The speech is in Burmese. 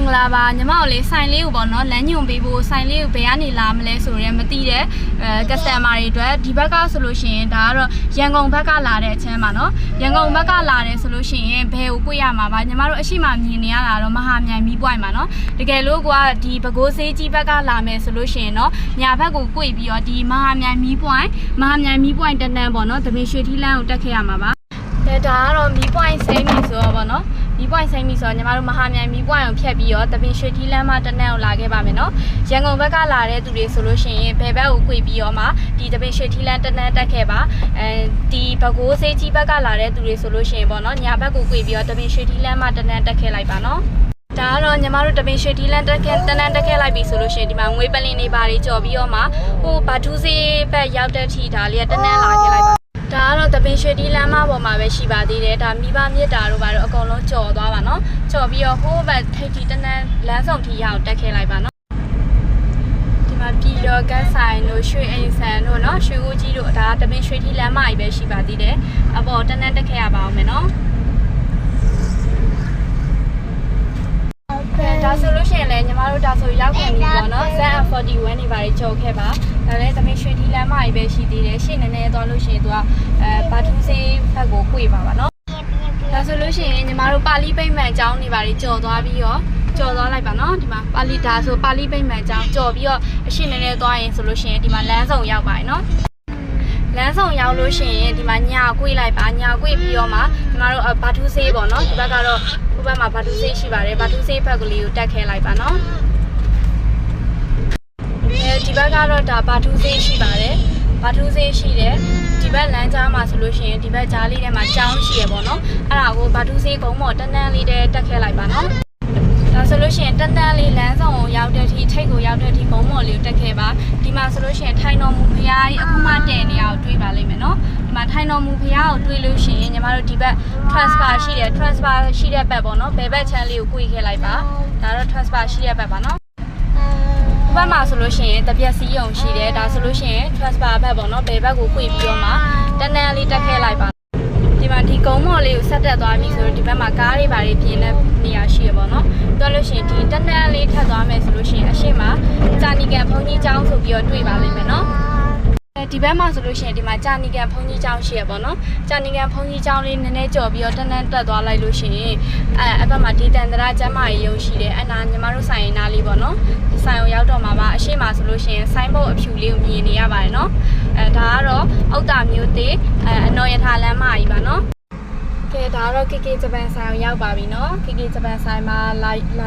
င်္ဂလာပါညီမတို့လေးဆိုင်လေးကိုပေါ့နော်လမ်းညွန်ပေးဖို့ဆိုင်လေးကိုဘယ်ကနေလာမလဲဆိုရင်မသိတဲ့အဲ customer တွေအတွက်ဒီဘက်ကဆိုလို့ရှိရင်ဒါကတော့ရန်ကုန်ဘက်ကလာတဲ့အချမ်းပါနော်ရန်ကုန်ဘက်ကလာတယ်ဆိုလို့ရှိရင်ဘယ်ကိုကိုရမှာပါညီမတို့အရှိမမြင်နေရတာတော့မဟာမြိုင်မီးပွိုင်ပါနော်တကယ်လို့ကဒီပဲခူးစေးကြီးဘက်ကလာမယ်ဆိုလို့ရှိရင်တော့ညာဘက်ကိုကိုပြီးတော့ဒီမဟာမြိုင်မီးပွိုင်မဟာမြိုင်မီးပွိုင်တန်းတန်းပေါ့နော်တပင်ရွှေထီးလန်းကိုတက်ခဲ့ရမှာပါဒါဒါကတော့မီးပွိုင်စိမ့်ပြီဆိုတော့ဗောနော် မီးပွိုင်စိမ့်ပြီဆိုတော့ညီမတို့မဟာမြိုင်မီးပွိုင်ကိုဖြတ်ပြီးတော့တပင်ရွှေထီးလမ်းမတနန်းကိုလာခဲ့ပါမယ်နော်ရန်ကုန်ဘက်ကလာတဲ့သူတွေဆိုလို့ရှိရင်ဘယ်ဘက်ကို꿰ပြီးတော့မှဒီတပင်ရွှေထီးလမ်းတနန်းတက်ခဲ့ပါအဲဒီဘကိုးစေးကြီးဘက်ကလာတဲ့သူတွေဆိုလို့ရှိရင်ဗောနော်ညာဘက်ကို꿰ပြီးတော့တပင်ရွှေထီးလမ်းမတနန်းတက်ခဲ့လိုက်ပါနော်ဒါကတော့ညီမတို့တပင်ရွှေထီးလန်းတက်ခဲ့တနန်းတက်ခဲ့လိုက်ပြီဆိုလို့ရှိရင်ဒီမှာငွေပလင်နေပါတွေကြော်ပြီးတော့မှဟိုဘာထူးစေးဘက်ရောက်တဲ့ထိဒါလေးကတနန်းလာခဲ့လိုက်ပါ ဒါကတော့တပင်ရွှေတီလမ်းမပေါ်မှာပဲရှိပါသေးတယ်ဒါမိဘမြစ်တာတို့ဘာတို့အကုန်လုံးကြော်သွားပါနော်ကြော်ပြီးတော့ဟိုးဘက်ထိပ်တီတနန်းလမ်းဆောင်ထီရအောင်တက်ခဲ့လိုက်ပါနော်ဒီမှာပြည်တော်ကတ်ဆိုင်တို့ရွှေအိမ်ဆန်တို့နော်ရွှေဦးကြီးတို့ဒါတပင်ရွှေတီလမ်းမကြီးပဲရှိပါသေးတယ်အပေါ်တနန်းတက်ခဲ့ရပါအောင်မယ်နော်ဒါဆိုလို့ ရှိရင်လည်းညီမတို့ဒါဆိုရောက်ခဲ့ပြီပေါ့နော် ZF41 နေပါလေကြော်ခဲ့ပါဒါလည်းတမင်ရွှေဒီလမ်းမကြီးပဲရှိသေးတယ်ရှေ့နည်းနည်းသွားလို့ရှိရင်သူကအဲဘာထူးစေးဘက်ကို꿰ပါပါနော်ဒါဆိုလို့ရှိရင်ညီမတို့ပါဠိပိတ်မှန်အကြောင်းနေပါလေကြော်သွားပြီးတော့ကြော်သွားလိုက်ပါနော်ဒီမှာပါဠိဒါဆိုပါဠိပိတ်မှန်အကြောင်းကြော်ပြီးတော့အရှေ့နည်းနည်းသွားရင်ဆိုလို့ရှိရင်ဒီမှာလမ်းဆောင်ရောက်ပါရနော်လမ်းဆောင်ရောက်လို့ရှိရင်ဒီမှာညာကွေးလိုက်ပါညာကွေးပြီးတော့မှဒီမှာတော့ဘာထူးဆေးပေါ့နော်ဒီဘက်ကတော့ ဒီဘက်မှာဘာထူးဆေးရှိပါတယ်ဘာထူးဆေးဘက်ကလေးကိုတက်ခဲလိုက်ပါနော်အဲဒီဘက်ကတော့ဒါဘာထူးဆေးရှိပါတယ်ဘာထူးဆေးရှိတယ်ဒီဘက်လမ်းကြားမှာဆိုလို့ရှိရင်ဒီဘက်ကြားလေးထဲမှာကြောင်းရှိရပေါ့နော်အဲ့ဒါကိုဘာထူးဆေးကုန်းပေါ်တန်းတန်းလေးတက်ခဲလိုက်ပါနော်ဒါဆိုလို့ရှိရင်တန်တန်လေးလမ်းဆောင်ကိုရောက်တဲ့ထိထိတ်ကိုရောက်တဲ့ထိဘုံမော်လေးကိုတက်ခဲ့ပါဒီ မှာဆိုလို့ရှိရင်ထိုင်တော်မူဖရားကြီးအခုမှတည်နေရအောင်တွေးပါလိမ့်မယ်နော်ဒီမှာထိုင်တော်မူဖရားကိုတွေးလို့ရှိရင်ညီမတို့ဒီဘက် transfer ရှိတယ် transfer ရှိတဲ့ဘက်ပေါ့နော်ဘယ်ဘက် channel လေးကို꿰ခဲ့လိုက်ပါဒါတော့ transfer ရှိတဲ့ဘက်ပါနော်ဒီဘက်မှာဆိုလို့ရှိရင်တပြက်စီးရုံရှိတယ်ဒါဆိုလို့ရှိရင် transfer ဘက်ပေါ့နော်ဘယ်ဘက်ကို꿰ပြီးတော့မှတန်တန်လေးတက်ခဲ့လိုက်ပါဒီ မှာဒီကုန်းမော်လေးကိုဆက်တက်သွားပြီဆိုတော့ဒီဘက်မှာကားတွေဘာတွေပြင်တဲ့နေရာရှိရပေါ့နော်။တွားလို့ရှိရင်ဒီတက်တန်းလေးထပ်သွားမယ်ဆိုလို့ရှိရင်အရှိမကြာနီကန်ဘုံကြီးကျောင်းဆိုပြီးတော့တွေ့ပါလိမ့်မယ်နော်။အဲဒီဘက်မှာဆိုလို့ရှိရင်ဒီမှာကြာနီကန်ဘုံကြီးကျောင်းရှိရပေါ့နော်။ကြာနီကန်ဘုံကြီးကျောင်းလေးနည်းနည်းကြော်ပြီးတော့တန်းတန်းတက်သွားလိုက်လို့ရှိရင်အဲအဘက်မှာဒီတန်တရာကျမ်းမာရေးရုံရှိတယ်။အနာညီမတို့ဆိုင်ရင်နားလေးပေါ့နော်။ဒီဆိုင်ကိုရောက်တော့မှာပါအရှိမဆိုလို့ရှိရင်ဆိုင်းဘုတ်အဖြူလေးကိုမြင်နေရပါတယ်နော်။ အဲဒါကတော့အောက်တာမျိုးသေးအဲအနော်ယထာလမ်းမကြီးပါနော်ကဲဒါကတော့ KK ဂျပန်ဆိုင်ကိုရောက်ပါပြီနော် KK ဂျပန်ဆိုင်မှာလာလာ